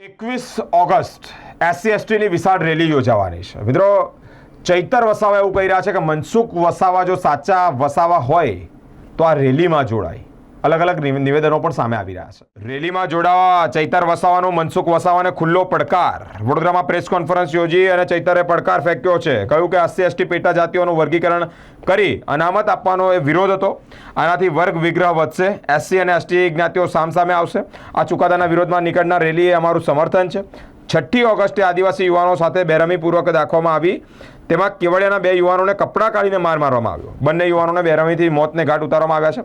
એકવીસ August SC એસટીની વિશાળ rally યોજાવાની છે. મિત્રો, ચૈતર વસાવા એવું કહી રહ્યા છે કે, મનસુખ વસાવા જો સાચા વસાવા હોય, તો આ રેલીમાં જોડાય. અલગ અલગ નિવેદનો પણ સામે આવી રહ્યા છે. રેલીમાં જોડાવા ચૈતર વસાવાનો, મનસુખ વસાવાને ખુલ્લો પડકાર. વડોદરામાં પ્રેસ કોન્ફરન્સ યોજી અને ચૈતરે પડકાર ફેંક્યો છે. કહ્યું કે એસસી, એસટી પેટા જાતિઓનું વર્ગીકરણ કરી અનામત આપવાનો એ વિરોધ હતો. આનાથી વર્ગ વિગ્રહ વધશે. એસસી અને એસટી જ્ઞાતિઓ સામસામે આવશે. આ ચુકાદાના વિરોધમાં નીકળનાર રેલી એ અમારું સમર્થન છે. છઠ્ઠી ઓગસ્ટે આદિવાસી યુવાનો સાથે બેરમીપૂર્વક દાખવામાં આવી. તેમાં કેવડિયાના બે યુવાનોને કપડાં કાઢીને માર મારવામાં આવ્યો. બંને યુવાનોને બેરમીથી મોતને ઘાટ ઉતારવામાં આવ્યા છે.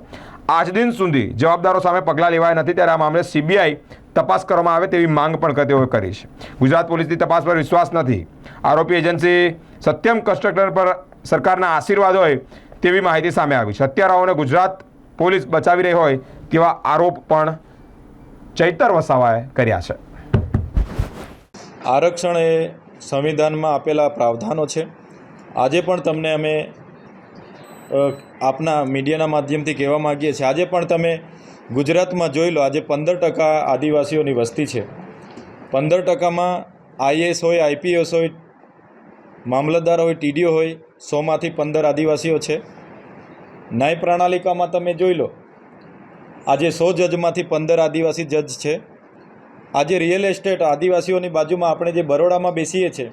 આજ દિન સુધી જવાબદારો સામે પગલાં લેવાયા નથી, ત્યારે આ મામલે સીબીઆઈ તપાસ કરવામાં આવે તેવી માંગ પણ તેઓએ કરી છે. ગુજરાત પોલીસની તપાસ પર વિશ્વાસ નથી. આરોપી એજન્સી સત્યમ કન્સ્ટ્રક્ટર પર સરકારના આશીર્વાદ હોય તેવી માહિતી સામે આવી છે. હત્યારાઓને ગુજરાત પોલીસ બચાવી રહી હોય તેવા આરોપ પણ ચૈતર વસાવાએ કર્યા છે. આરક્ષણ એ સંવિધાનમાં આપેલા પ્રાવધાનો છે. આજે પણ તમને અમે આપના મીડિયાના માધ્યમથી કહેવા માગીએ છીએ. આજે પણ તમે ગુજરાતમાં જોઈ લો, આજે પંદર ટકા આદિવાસીઓની વસ્તી છે. પંદર ટકામાં આઈએસ હોય, આઈપીએસ હોય, મામલતદાર હોય, ટીડીઓ હોય, સોમાંથી પંદર આદિવાસીઓ છે. ન્યાય પ્રણાલિકામાં તમે જોઈ લો, આજે સો જજમાંથી પંદર આદિવાસી જજ છે. આજે રિયલ એસ્ટેટ આદિવાસીઓની બાજુમાં આપણે જે બરોડામાં બેસીએ છીએ,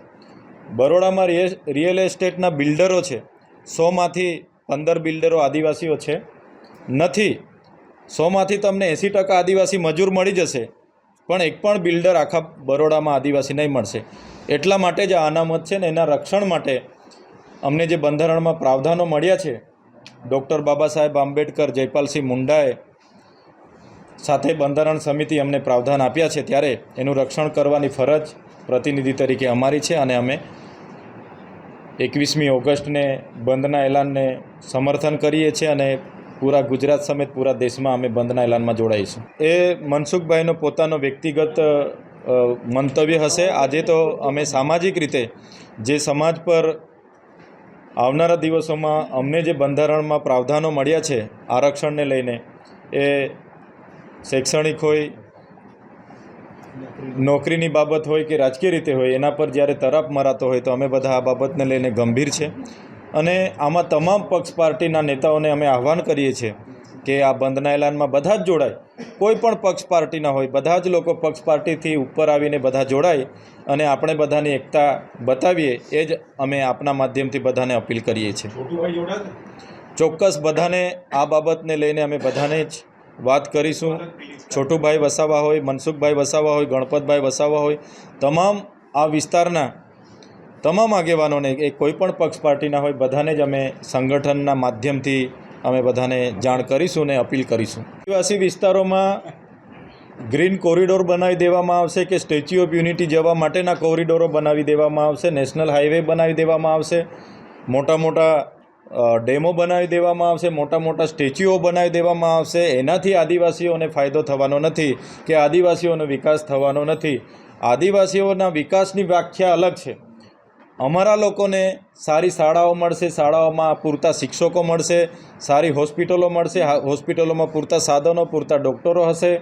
બરોડામાં રિયલ એસ્ટેટના બિલ્ડરો છે, સોમાંથી પંદર બિલ્ડરો આદિવાસીઓ છે. નથી. સોમાંથી તમને એંસી ટકા આદિવાસી મજૂર મળી જશે. પણ એક પણ બિલ્ડર આખા બરોડામાં આદિવાસી નહીં મળશે. એટલા માટે જ આ અનામત છે ને એના રક્ષણ માટે અમને જે બંધારણમાં પ્રાવધાનો મળ્યા છે, ડૉક્ટર બાબા સાહેબ આંબેડકર, જયપાલસિંહ મુંડાએ સાથે બંધારણ સમિતિ અમને પ્રાવધાન આપ્યા છે. ત્યારે એનું રક્ષણ કરવાની ફરજ પ્રતિનિધિ તરીકે અમારી છે અને અમે એકવીસમી ઓગસ્ટને બંધના એલાનને સમર્થન કરીએ છીએ અને પૂરા ગુજરાત સમેત પૂરા દેશમાં અમે બંધના એલાનમાં જોડાઈશું. એ મનસુખભાઈનો પોતાનો વ્યક્તિગત મંતવ્ય હશે. આજે તો અમે સામાજિક રીતે જે સમાજ પર આવનારા દિવસોમાં અમને જે બંધારણમાં પ્રાવધાનો મળ્યા છે આરક્ષણને લઈને, એ શૈક્ષણિક હોય નોકરીની બાબત હોય કે રાજકીય રીતે હોય એના પર જ્યારે તરફ મરાતો હોય તો અમે બધા આ બાબતને લઈને ગંભીર છે. અને આમાં તમામ પક્ષ પાર્ટીના નેતાઓને અમે આહ્વાન કરીએ છીએ કે આ બંધના એલાનમાં બધા જ જોડાય. કોઈ પણ પક્ષ પાર્ટીના હોય બધા જ લોકો પક્ષ પાર્ટીથી ઉપર આવીને બધા જોડાય અને આપણે બધાની એકતા બતાવીએ એ જ અમે આપના માધ્યમથી બધાને અપીલ કરીએ છીએ. ચોક્કસ બધાને આ બાબતને લઈને અમે બધાને જ વાત કરીશું. છોટુભાઈ વસાવા હોય, મનસુખભાઈ વસાવા હોય, ગણપતભાઈ વસાવા હોય, તમામ આ વિસ્તારના તમામ આગેવાનોને એ કોઈપણ પક્ષ પાર્ટીના હોય, બધાને જ અમે સંગઠનના માધ્યમથી અમે બધાને જાણ કરીશું ને અપીલ કરીશું. આદિવાસી વિસ્તારોમાં ગ્રીન કોરિડોર બનાવી દેવામાં આવશે કે સ્ટેચ્યુ ઓફ યુનિટી જવા માટેના કોરિડોરો બનાવી દેવામાં આવશે, નેશનલ હાઈવે બનાવી દેવામાં આવશે, મોટા મોટા ડેમો બનાવી દેવામાં આવશે, મોટા મોટા સ્ટેચ્યુઓ બનાવી દેવામાં આવશે. એનાથી આદિવાસીઓને ફાયદો થવાનો નથી કે આદિવાસીઓનો વિકાસ થવાનો નથી. આદિવાસીઓના વિકાસની વ્યાખ્યા અલગ છે. અમારા લોકોને સારી શાળાઓ મળશે, શાળાઓમાં પૂરતા શિક્ષકો મળશે, સારી હોસ્પિટલો મળશે હોસ્પિટલોમાં પૂરતા સાધનો, પૂરતા ડૉક્ટરો હશે,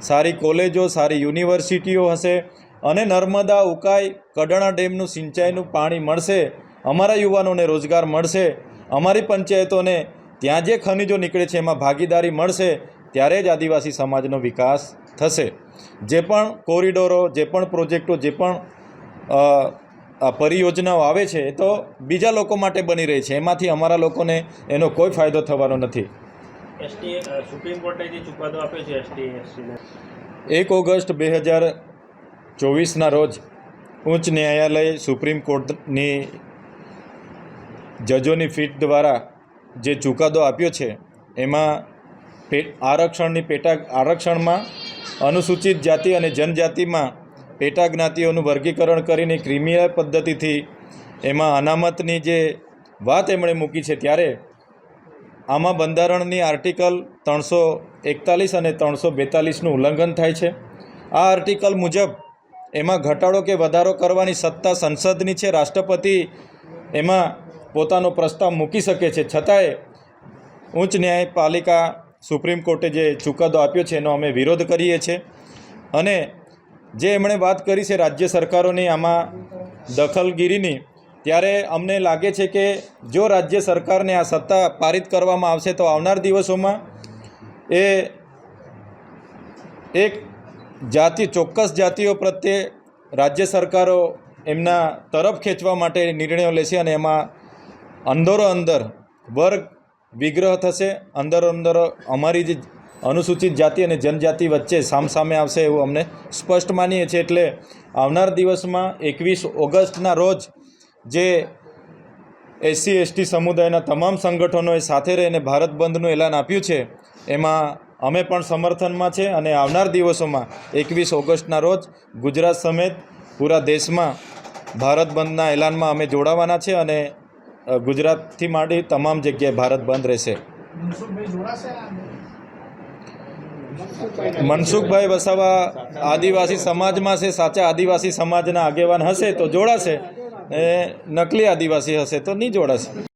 સારી કોલેજો, સારી યુનિવર્સિટીઓ હશે અને નર્મદા, ઉકાઈ, કડાણા ડેમનું સિંચાઈનું પાણી મળશે, અમારા યુવાનોને રોજગાર મળશે અમારી પંચાયતોને ત્યાં જે ખનિજો નીકળે છે એમાં ભાગીદારી મળશે ત્યારે જ આદિવાસી સમાજનો વિકાસ થશે. જે પણ કોરિડોરો જે પણ પ્રોજેક્ટો જે પણ પરિયોજનાઓ આવે છે એ તો બીજા લોકો માટે બની રહી છે. એમાંથી અમારા લોકોને એનો કોઈ ફાયદો થવાનો નથી. એસટી સુપ્રીમ કોર્ટે જે ચુકાદો આપ્યો છે એસટી એક ઓગસ્ટ બે હજાર ચોવીસના રોજ ઉચ્ચ ન્યાયાલય સુપ્રીમ કોર્ટની જજોની ફીટ દ્વારા જે ચુકાદો આપ્યો છે, એમાં આરક્ષણની પેટા, આરક્ષણમાં અનુસૂચિત જાતિ અને જનજાતિમાં પેટા જ્ઞાતિઓનું વર્ગીકરણ કરીને ક્રિમિનલ પદ્ધતિથી એમાં અનામતની જે વાત એમણે મૂકી છે ત્યારે આમાં બંધારણની આર્ટિકલ ત્રણસો એકતાલીસ અને ત્રણસો બેતાલીસનું ઉલ્લંઘન થાય છે. આ આર્ટિકલ મુજબ એમાં ઘટાડો કે વધારો કરવાની સત્તા સંસદની છે, રાષ્ટ્રપતિ એમાં પોતાનો પ્રસ્તાવ મૂકી શકે છે. છતાંય ઉચ્ચ ન્યાયપાલિકા સુપ્રીમ કોર્ટે જે ચુકાદો આપ્યો છે, એનો અમે વિરોધ કરીએ છીએ અને જે એમણે વાત કરી છે રાજ્ય સરકારોની આમાં દખલગીરીની, ત્યારે અમને લાગે છે કે જો રાજ્ય સરકારને આ સત્તા પારિત કરવામાં આવશે, તો આવનાર દિવસોમાં એ એક જાતિ, ચોક્કસ જાતિઓ પ્રત્યે રાજ્ય સરકારો એમના તરફ ખેંચવા માટે નિર્ણયો લેશે અને એમાં અંદરો અંદર વર્ગ વિગ્રહ થશે, અંદરો અંદર અમારી જે અનુસૂચિત જાતિ અને જનજાતિ વચ્ચે સામસામે આવશે એવું અમને સ્પષ્ટ માનીએ છીએ. એટલે આવનાર દિવસમાં એકવીસ ઓગસ્ટના રોજ જે એસસી, એસટી સમુદાયના તમામ સંગઠનોએ સાથે રહીને ભારત બંધનું એલાન આપ્યું છે, એમાં અમે પણ સમર્થનમાં છે અને આવનાર દિવસોમાં એકવીસ ઓગસ્ટના રોજ ગુજરાત સમેત પૂરા દેશમાં ભારત બંધના એલાનમાં અમે જોડાવાના છે અને ગુજરાતથી માંડી તમામ જગ્યાએ ભારત બંધ રહેશે. મનસુખભાઈ વસાવા આદિવાસી સમાજમાં છે સાચા આદિવાસી સમાજના આગેવાન હશે તો જોડાશે. એ નકલી આદિવાસી હશે તો નહીં જોડાશે.